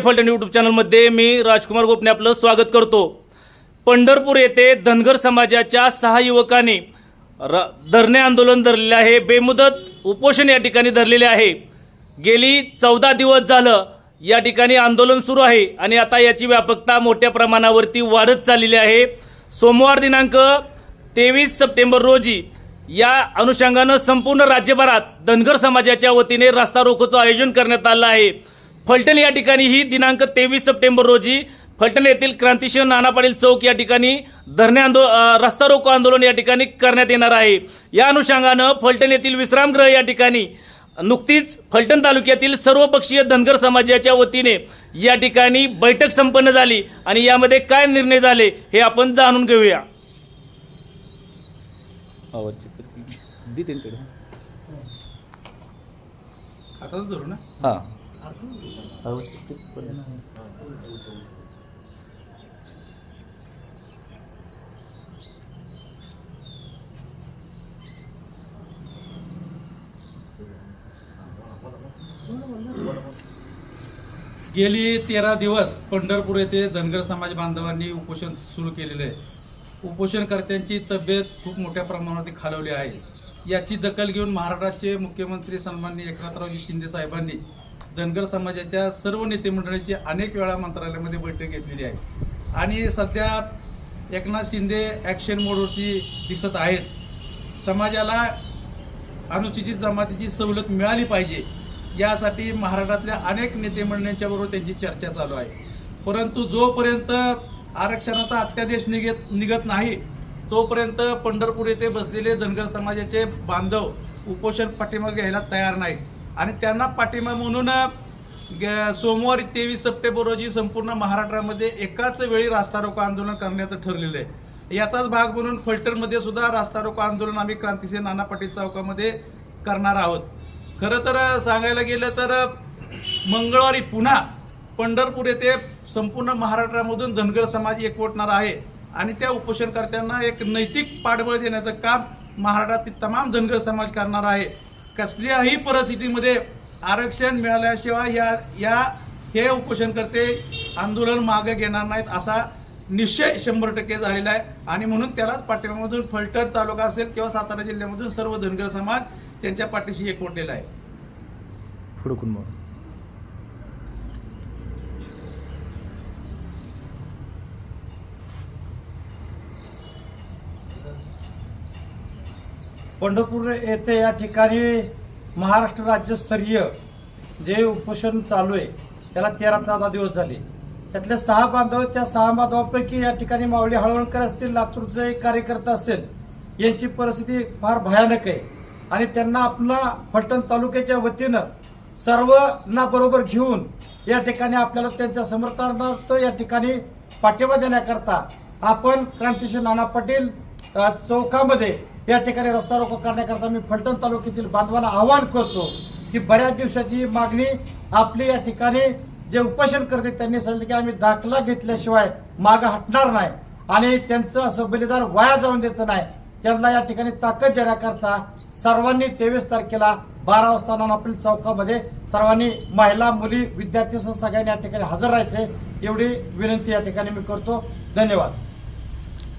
Phaltan YouTube चॅनलमध्ये मी राजकुमार गोपने आपलं स्वागत करतो. पंढरपूर येथे धनगर समाजाच्या सहा युवकांनी र धरणे आंदोलन धरलेले आहे. बेमुदत उपोषण या ठिकाणी धरलेले आहे. गेली चौदा दिवस झालं या ठिकाणी आंदोलन सुरू आहे आणि आता याची व्यापकता मोठ्या प्रमाणावरती वाढत चाललेली आहे. सोमवार दिनांक तेवीस सप्टेंबर रोजी या अनुषंगानं संपूर्ण राज्यभरात धनगर समाजाच्या वतीने रस्ता रोकोचं आयोजन करण्यात आलं आहे. फलटण या ठिकाणी ही दिनांक तेवीस सप्टेंबर रोजी फलटण येथील क्रांतिशिव नाना पाटील चौक या ठिकाणी धरणे आंदो रस्ता रोको आंदोलन या ठिकाणी करण्यात येणार आहे. या अनुषंगानं फलटण येथील विश्रामगृह या ठिकाणी नुकतीच फलटण तालुक्यातील सर्वपक्षीय धनगर समाजाच्या वतीने या ठिकाणी बैठक संपन्न झाली आणि यामध्ये काय निर्णय झाले हे आपण जाणून घेऊया. आताच धरू ना हा. गेली तेरा दिवस पंढरपूर येथे धनगर समाज बांधवांनी उपोषण सुरू केलेले आहे. उपोषणकर्त्यांची तब्येत खूप मोठ्या प्रमाणावरती खालवली आहे. याची दखल घेऊन महाराष्ट्राचे मुख्यमंत्री सन्माननीय एकनाथरावजी शिंदे साहेबांनी धनगर समाजाच्या सर्व नेते मंडळीची अनेक वेळा मंत्रालयामध्ये बैठक घेतलेली आहे. आणि सध्या एकनाथ शिंदे ॲक्शन मोडवरती दिसत आहेत. समाजाला अनुसूचित जमातीची सवलत मिळाली पाहिजे यासाठी महाराष्ट्रातल्या अनेक नेते मंडळींच्याबरोबर त्यांची चर्चा चालू आहे. परंतु जोपर्यंत आरक्षणाचा अत्यादेश निघत निघत नाही तोपर्यंत पंढरपूर येथे बसलेले धनगर समाजाचे बांधव उपोषण पाठिंबा घ्यायला तयार नाहीत. आणि त्यांना पाठिंबा म्हणून सोमवारी तेवीस सप्टेंबर रोजी संपूर्ण महाराष्ट्रामध्ये एकाच वेळी रास्ता रोको आंदोलन करण्याचं ठरलेलं आहे. याचाच भाग म्हणून फलटणमध्ये सुद्धा रास्ता रोको आंदोलन आम्ही क्रांतिसिंह नाना पाटील चौकामध्ये करणार आहोत. खरं तर सांगायला गेलं तर मंगळवारी पुन्हा पंढरपूर येथे संपूर्ण महाराष्ट्रामधून धनगर समाज एकवटणार आहे. आणि त्या उपोषणकर्त्यांना एक नैतिक पाठबळ देण्याचं काम महाराष्ट्रातील तमाम धनगर समाज करणार आहे. कसल्याही परिस्थितीमध्ये आरक्षण मिळाल्याशिवाय या या हे उपोषणकर्ते आंदोलन मागे घेणार नाहीत असा निश्चय शंभर टक्के झालेला आहे. आणि म्हणून त्यालाच पाठिंब्यामधून फलटण तालुका असेल किंवा सातारा जिल्ह्यामधून सर्व धनगर समाज त्यांच्या पाठीशी एकवटलेला आहे. पंढरपूर येथे या ठिकाणी महाराष्ट्र राज्यस्तरीय जे उपोषण चालू आहे त्याला तेरा चौदा दिवस झाले. त्यातले सहा बांधव त्या सहा बांधवापैकी या ठिकाणी मावळी हळवणकर असतील लातूरचे एक कार्यकर्ता असेल यांची परिस्थिती फार भयानक आहे. आणि त्यांना आपला फलटण तालुक्याच्या वतीनं सर्वांना बरोबर घेऊन या ठिकाणी आपल्याला त्यांच्या समर्थनार्थ या ठिकाणी पाठिंबा देण्याकरता आपण क्रांतिश्री नाना पाटील चौकामध्ये या ठिकाणी रस्ता रोको करण्याकरता मी फलटण तालुक्यातील बांधवांना आवाहन करतो की बऱ्याच दिवसाची मागणी आपली या ठिकाणी जे उपोषण करते त्यांनी सांगितलं की आम्ही दाखला घेतल्याशिवाय मागं हटणार नाही आणि त्यांचं असं बलिदान वाया जाऊन द्यायचं नाही. त्यांना या ठिकाणी ताकद देण्याकरता सर्वांनी तेवीस तारखेला बारा वाजता नानापल्ली चौकामध्ये सर्वांनी महिला मुली विद्यार्थी सह सगळ्यांनी या ठिकाणी हजर राहायचे एवढी विनंती या ठिकाणी मी करतो. धन्यवाद.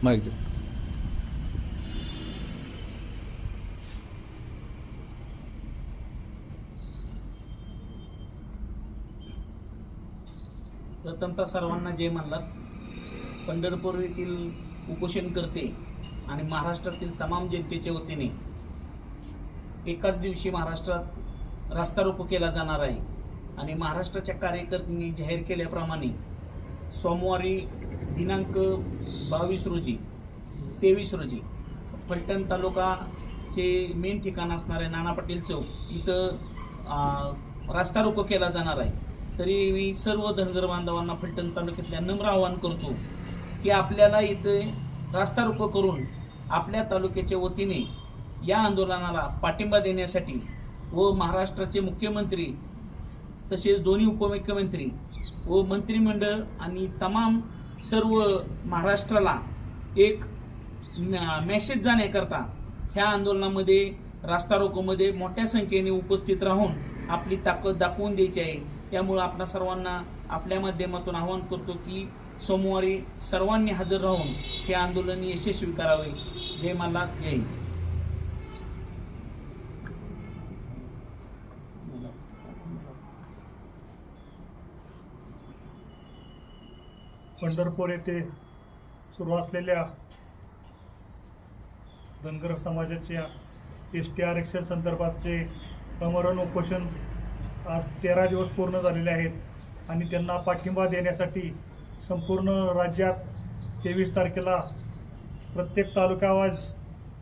माहिती प्रथमतः सर्वांना जय म्हणलात. पंढरपूर येथील उपोषण करते आणि महाराष्ट्रातील तमाम जनतेच्या वतीने एकाच दिवशी महाराष्ट्रात रास्ता रोको केला जाणार आहे. आणि महाराष्ट्राच्या कार्यकर्त्यांनी जाहीर केल्याप्रमाणे सोमवारी दिनांक बावीस रोजी तेवीस रोजी फलटण तालुकाचे मेन ठिकाण असणारे नाना पाटील चौक इथं आ, रास्ता रोको केला जाणार आहे. तरी मी सर्व धनगर बांधवांना फलटण तालुक्यातल्या नम्र आवाहन करतो की आपल्याला इथे रास्तारोप करून आपल्या तालुक्याच्या वतीने या आंदोलनाला पाठिंबा देण्यासाठी व महाराष्ट्राचे मुख्यमंत्री तसेच दोन्ही उपमुख्यमंत्री व मंत्रिमंडळ आणि तमाम सर्व महाराष्ट्राला एक मेसेज जाण्याकरता ह्या आंदोलनामध्ये रास्ता रोकोमध्ये मोठ्या संख्येने उपस्थित राहून आपली ताकद दाखवून द्यायची आहे. त्यामुळं आपल्या सर्वांना आपल्या माध्यमातून आवाहन करतो की सोमवारी सर्वांनी हजर राहून हे आंदोलन यशस्वी करावे. जय मला जय हिंद. पंढरपूर येथे सुरू असलेल्या धनगर समाजाच्या एस टी आरक्षण संदर्भातचे अमरण उपोषण आज तेरा दिवस पूर्ण झालेले आहेत आणि त्यांना पाठिंबा देण्यासाठी संपूर्ण राज्यात तेवीस तारखेला प्रत्येक तालुक्यावाज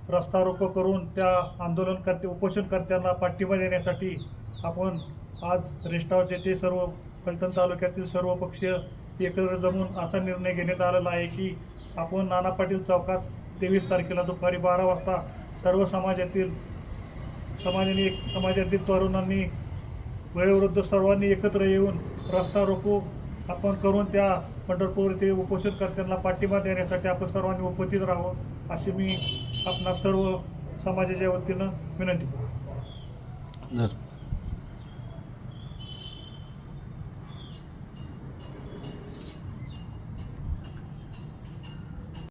रस्ता रोको करून त्या आंदोलनकर्ते उपोषणकर्त्यांना पाठिंबा देण्यासाठी आपण आज रेस्ट हाऊस येथे सर्व फलटण तालुक्यातील सर्व पक्ष एकत्र जमून असा निर्णय घेण्यात आलेला आहे की आपण नाना पाटील चौकात तेवीस तारखेला दुपारी बारा वाजता सर्व समाजातील समाजाने समाजातील तरुणांनी वेळेविरुद्ध सर्वांनी एकत्र येऊन रस्ता रोको. आपण करून त्या पंढरपूर येथे उपोषणकर्त्यांना पाठिंबा देण्यासाठी आपण सर्वांनी उपस्थित राहावं अशी मी आपणा सर्व समाजाच्या वतीनं विनंती करू